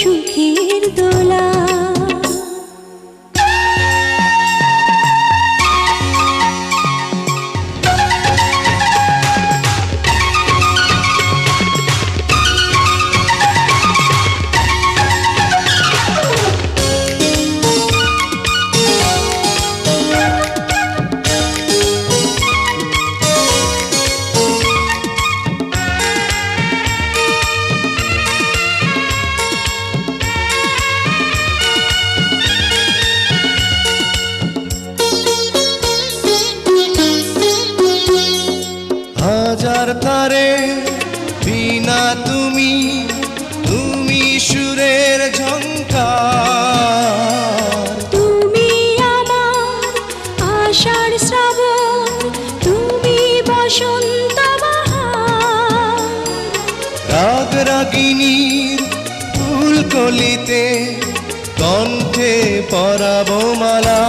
সুখের দোলা। তারে বিনা তুমি তুমি সুরের ঝঙ্কার তুমি আমার আষাঢ় শ্রাবণ তুমি বসন্ত রাগ রাগিনীর ফুলকলিতে কণ্ঠে পরাব মালা।